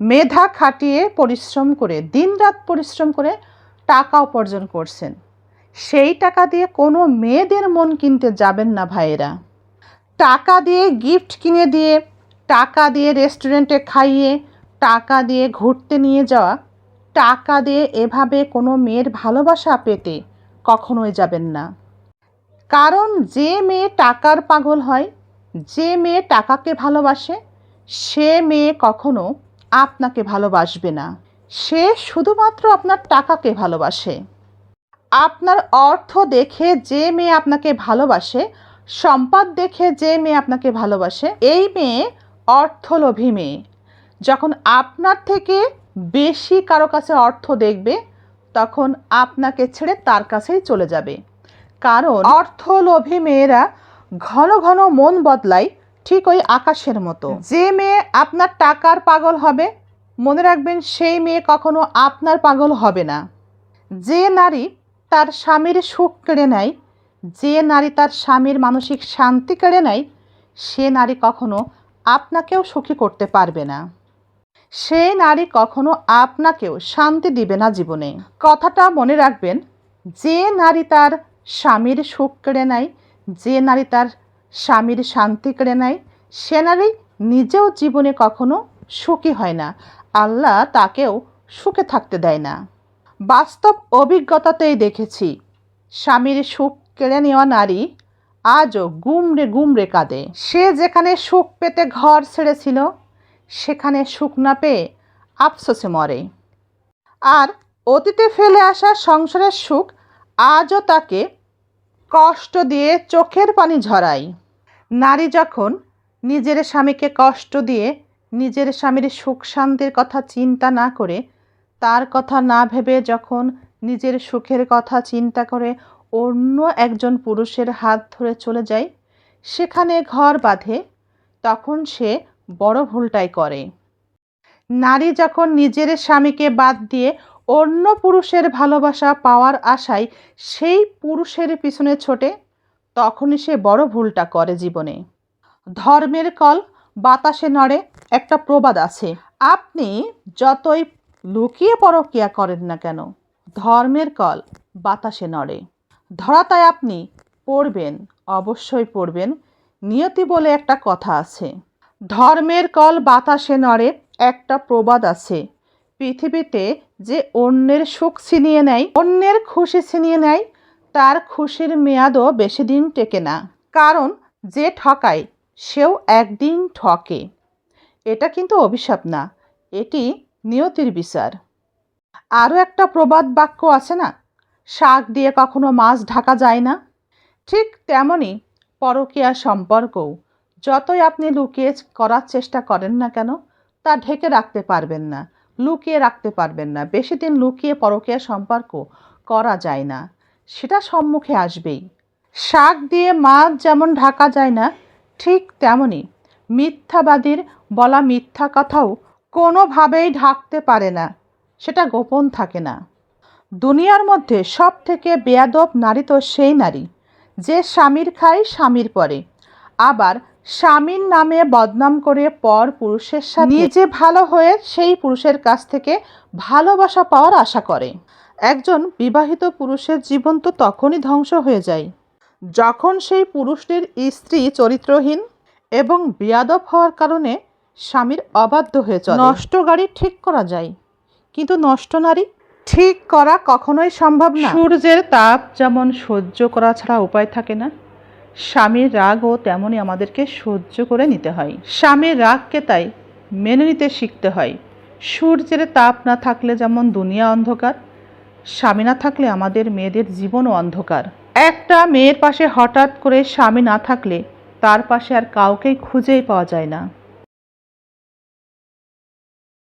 মেধা খাটিয়ে পরিশ্রম করে, দিনরাত পরিশ্রম করে টাকা উপার্জন করছেন। সেই টাকা দিয়ে কোনো মেয়েদের মন কিনতে যাবেন না ভাইয়েরা। টাকা দিয়ে গিফট কিনে দিয়ে, টাকা দিয়ে রেস্টুরেন্টে খাইয়ে, টাকা দিয়ে ঘুরতে নিয়ে যাওয়া, টাকা দিয়ে এভাবে কোনো মেয়ের ভালোবাসা পেতে কখনোই যাবেন না। কারণ যে মেয়ে টাকার পাগল হয়, যে মেয়ে টাকাকে ভালোবাসে, সে মেয়ে কখনো আপনাকে ভালোবাসবে না। সে শুধুমাত্র আপনার টাকাকে ভালোবাসে। আপনার অর্থ দেখে যে মেয়ে আপনাকে ভালোবাসে, সম্পদ দেখে যে মেয়ে আপনাকে ভালোবাসে, এই মেয়ে অর্থলোভী মেয়ে। যখন আপনার থেকে বেশি কারও কাছে অর্থ দেখবে, তখন আপনাকে ছেড়ে তার কাছেই চলে যাবে। কারণ অর্থলোভী মেয়েরা ঘন ঘন মন বদলায় ঠিক ওই আকাশের মতো। যে মেয়ে আপনার টাকার পাগল হবে মনে রাখবেন সেই মেয়ে কখনো আপনার পাগল হবে না। যে নারী তার স্বামীর সুখ কেড়ে নেয় যে নারী তার স্বামীর মানসিক শান্তি কেড়ে নেয় সে নারী কখনো আপনাকেও সুখী করতে পারবে না। সে নারী কখনো আপনাকেও শান্তি দিবে না জীবনে। কথাটা মনে রাখবেন যে নারী তার স্বামীর সুখ কেড়ে নেয় যে নারী তার স্বামীর শান্তি কেড়ে নেয়। সে নারী নিজেও জীবনে কখনো সুখী হয় না। আল্লাহ তাকেও সুখে থাকতে দেয় না। বাস্তব অভিজ্ঞতাতেই দেখেছি, স্বামীর সুখ কেড়ে নেওয়া নারী আজও গুমরে গুমরে কাঁদে। সে যেখানে সুখ পেতে ঘর ছেড়েছিল, সেখানে সুখ না পেয়ে আফসোসে মরে। আর অতীতে ফেলে আসা সংসারের সুখ আজও তাকে কষ্ট দিয়ে চোখের পানি ঝরায়। নারী যখন নিজের স্বামীকে কষ্ট দিয়ে নিজের স্বামীর সুখ শান্তির কথা চিন্তা না করে, তার কথা না ভেবে যখন নিজের সুখের কথা চিন্তা করে অন্য একজন পুরুষের হাত ধরে চলে যায়, সেখানে ঘর বাঁধে, তখন সে বড় ভুলটাই করে। নারী যখন নিজের স্বামীকে বাদ দিয়ে অন্য পুরুষের ভালোবাসা পাওয়ার আশায় সেই পুরুষের পিছনে ছোটে তখনই সে বড় ভুলটা করে জীবনে। ধর্মের কল, বাতাসে নড়ে একটা প্রবাদ আছে। আপনি যতই লুকিয়ে পরকিয়া করেন না কেন, ধর্মের কল, বাতাসে নড়ে। ধরাতায় আপনি পড়বেন, অবশ্যই পড়বেন, নিয়তি বলে একটা কথা আছে। ধর্মের কল, বাতাসে নড়ে একটা প্রবাদ আছে। পৃথিবীতে যে অন্যের সুখ ছিনিয়ে নেয়, অন্যের খুশি ছিনিয়ে নেয় তার খুশির মেয়াদও বেশি দিন টেকে না। কারণ যে ঠকায়, সেও একদিন ঠকে। এটা কিন্তু অভিশাপ না, এটি নিয়তির বিচার। আরও একটা প্রবাদ বাক্য আছে না? শাক দিয়ে কখনো মাছ ঢাকা যায় না? ঠিক তেমনই পরকীয়া সম্পর্কও। যতই আপনি লুকিয়ে করার চেষ্টা করেন না কেন, তা ঢেকে রাখতে পারবেন না, লুকিয়ে রাখতে পারবেন না। বেশি দিন লুকিয়ে পরকীয়া সম্পর্ক করা যায় না। সেটা সম্মুখে আসবেই। শাক দিয়ে মাছ যেমন ঢাকা যায় না, ঠিক তেমনই মিথ্যাবাদীর বলা মিথ্যা কথাও কোনোভাবেই ঢাকতে পারে না, সেটা গোপন থাকে না। দুনিয়ার মধ্যে সব থেকে বেয়াদব নারী তো সেই নারী, যে স্বামীর খায় স্বামীর পরে। আবার স্বামীর নামে বদনাম করে পর পুরুষের সাথে নিজে ভালো হয়ে সেই পুরুষের কাছ থেকে ভালোবাসা পাওয়ার আশা করে। একজন বিবাহিত পুরুষের জীবন তো তখনই ধ্বংস হয়ে যায়। যখন সেই পুরুষটির স্ত্রী চরিত্রহীন এবং বেয়াদব হওয়ার কারণে স্বামীর অবাধ্য হয়ে চলে। নষ্ট গাড়ি ঠিক করা যায়, কিন্তু নষ্ট নারী ঠিক করা কখনোই সম্ভব না। সূর্যের তাপ যেমন সহ্য করা ছাড়া উপায় থাকে না, স্বামীর রাগও তেমনই আমাদেরকে সহ্য করে নিতে হয়। স্বামীর রাগকে তাই মেনে নিতে শিখতে হয়। সূর্যের তাপ না থাকলে যেমন দুনিয়া অন্ধকার স্বামী না থাকলে আমাদের মেয়েদের জীবনও অন্ধকার। একটা মেয়ের পাশে হঠাৎ করে স্বামী না থাকলে তার পাশে আর কাউকেই খুঁজেই পাওয়া যায় না।